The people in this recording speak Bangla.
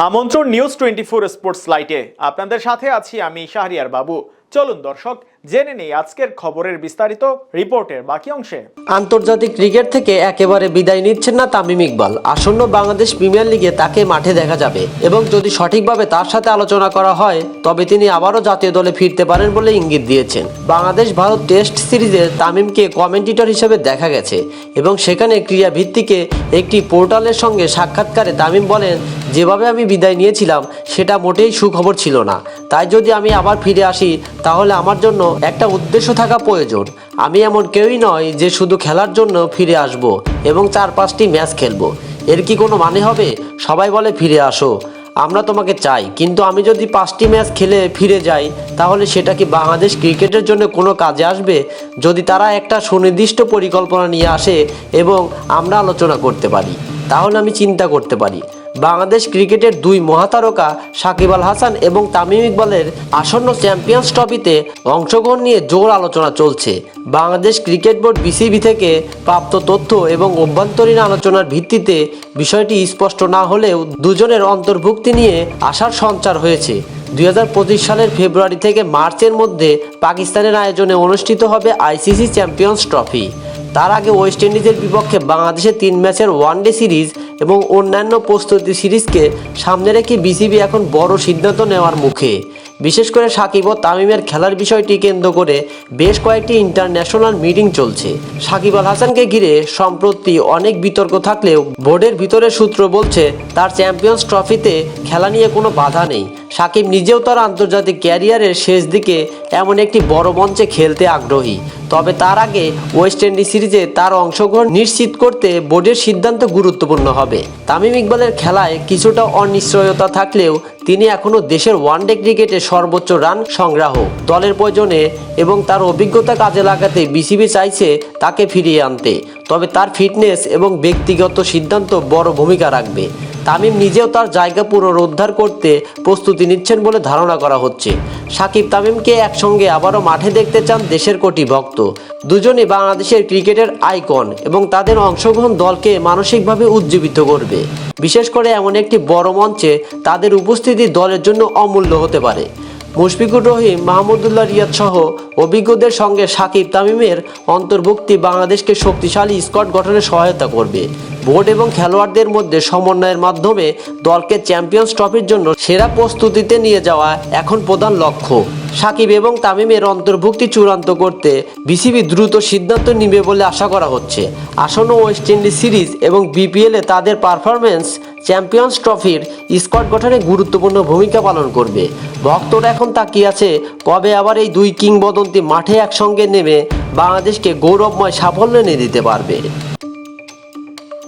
আমন্ত্রণ নিউজ টোয়েন্টি ফোর স্পোর্টস লাইটে আপনাদের সাথে আছি আমি শাহরিয়ার বাবু। চলুন দর্শক জেনে নেই আজকের খবরের বিস্তারিত রিপোর্টের বাকি অংশে। আন্তর্জাতিক ক্রিকেট থেকে একেবারে বিদায় নিচ্ছেন না তামিম ইকবাল। আসন্ন বাংলাদেশ প্রিমিয়ার লিগে তাকে মাঠে দেখা যাবে এবং যদি সঠিকভাবে তার সাথে আলোচনা করা হয়, তবে তিনি আবারও জাতীয় দলে ফিরতে পারেন বলে ইঙ্গিত দিয়েছেন। বাংলাদেশ ভারত টেস্ট সিরিজে তামিমকে কমেন্টেটর হিসেবে দেখা গেছে এবং সেখানে ক্রীড়া ভিত্তিকে একটি পোর্টালের সঙ্গে সাক্ষাৎকারে তামিম বলেন, যেভাবে আমি বিদায় নিয়েছিলাম, সেটা মোটেই সুখবর ছিল না। তাই যদি আমি আবার ফিরে আসি, তাহলে আমার জন্য একটা উদ্দেশ্য থাকা প্রয়োজন। আমি এমন কেউই নয় যে শুধু খেলার জন্য ফিরে আসব এবং চার পাঁচটি ম্যাচ খেলব। এর কি কোনো মানে হবে? সবাই বলে ফিরে আসো। আমরা তোমাকে চাই, কিন্তু আমি যদি পাঁচটি ম্যাচ খেলে ফিরে যাই, তাহলে সেটা কি বাংলাদেশ ক্রিকেটের জন্য কোনো কাজে আসবে? যদি তারা একটা সুনির্দিষ্ট পরিকল্পনা নিয়ে আসে এবং আমরা আলোচনা করতে পারি, তাহলে আমি চিন্তা করতে পারি। বাংলাদেশ ক্রিকেটের দুই মহাতারকা সাকিব আল হাসান এবং তামিম ইকবালের আসন্ন চ্যাম্পিয়ন্স ট্রফিতে অংশগ্রহণ নিয়ে জোর আলোচনা চলছে। বাংলাদেশ ক্রিকেট বোর্ড বিসিবি থেকে প্রাপ্ত তথ্য এবং অভ্যন্তরীণ আলোচনার ভিত্তিতে বিষয়টি স্পষ্ট না হলেও দুজনের অন্তর্ভুক্তি নিয়ে আশার সঞ্চার হয়েছে। দুই হাজার পঁচিশ সালের ফেব্রুয়ারি থেকে মার্চের মধ্যে পাকিস্তানের আয়োজনে অনুষ্ঠিত হবে আইসিসি চ্যাম্পিয়ন্স ট্রফি। তার আগে ওয়েস্ট ইন্ডিজের বিপক্ষে বাংলাদেশের তিন ম্যাচের ওয়ানডে সিরিজ এবং অন্যান্য প্রস্তুতি সিরিজকে সামনে রেখে বিসিবি এখন বড় সিদ্ধান্ত নেওয়ার মুখে। বিশেষ করে সাকিব ও তামিমের খেলার বিষয়টি কেন্দ্র করে বেশ কয়েকটি ইন্টারন্যাশনাল মিটিং চলছে। সাকিব আল হাসানকে ঘিরে সম্প্রতি অনেক বিতর্ক থাকলেও বোর্ডের ভিতরে সূত্র বলছে, তার চ্যাম্পিয়ন্স ট্রফিতে খেলা নিয়ে কোনো বাধা নেই। সাকিব নিজেও তার আন্তর্জাতিক ক্যারিয়ারের শেষ দিকে এমন একটি বড় মঞ্চে খেলতে আগ্রহী। তবে তার আগে ওয়েস্ট ইন্ডিজ সিরিজে তার অংশগ্রহণ নিশ্চিত করতে বোর্ডের সিদ্ধান্ত গুরুত্বপূর্ণ হবে। তামিম ইকবালের খেলায় কিছুটা অনিশ্চয়তা থাকলেও তিনি এখনও দেশের ওয়ানডে ক্রিকেটে সর্বোচ্চ রান সংগ্রাহক। দলের প্রয়োজনে এবং তার অভিজ্ঞতা কাজে লাগাতে বিসিবি চাইছে তাকে ফিরিয়ে আনতে। তবে তার ফিটনেস এবং ব্যক্তিগত সিদ্ধান্ত বড় ভূমিকা রাখবে। তামিম নিজেও তার জায়গা পুনরুদ্ধার করতে প্রস্তুতি নিচ্ছেন বলে ধারণা করা হচ্ছে। সাকিব তামিমকে একসঙ্গে আবারও মাঠে দেখতে চান দেশের কোটি ভক্ত। দুজনই বাংলাদেশের ক্রিকেটের আইকন এবং তাদের অংশগ্রহণ দলকে মানসিকভাবে উজ্জীবিত করবে। বিশেষ করে এমন একটি বড় মঞ্চে তাদের উপস্থিতি দলের জন্য অমূল্য হতে পারে। মুশফিকুর রহিম, মাহমুদুল্লাহ রিয়াদ সহ অভিজ্ঞদের সঙ্গে সাকিব তামিমের অন্তর্ভুক্তি বাংলাদেশকে শক্তিশালী স্কট গঠনে সহায়তা করবে। বোর্ড এবং খেলোয়াড়দের মধ্যে সমন্বয়ের মাধ্যমে দলকে চ্যাম্পিয়ন্স ট্রফির জন্য সেরা প্রস্তুতিতে নিয়ে যাওয়া এখন প্রধান লক্ষ্য। সাকিব এবং তামিমের অন্তর্ভুক্তি চূড়ান্ত করতে বিসিবি দ্রুত সিদ্ধান্ত নিবে বলে আশা করা হচ্ছে। আসন্ন ওয়েস্ট ইন্ডিজ সিরিজ এবং বিপিএলে তাদের পারফরমেন্স চ্যাম্পিয়ন্স ট্রফির স্কোয়াড গঠনে গুরুত্বপূর্ণ ভূমিকা পালন করবে। ভক্তরা এখন তাকিয়ে আছে কবে আবার এই দুই কিংবদন্তি মাঠে একসঙ্গে নেমে বাংলাদেশকে গৌরবময় সাফল্য এনে দিতে পারবে।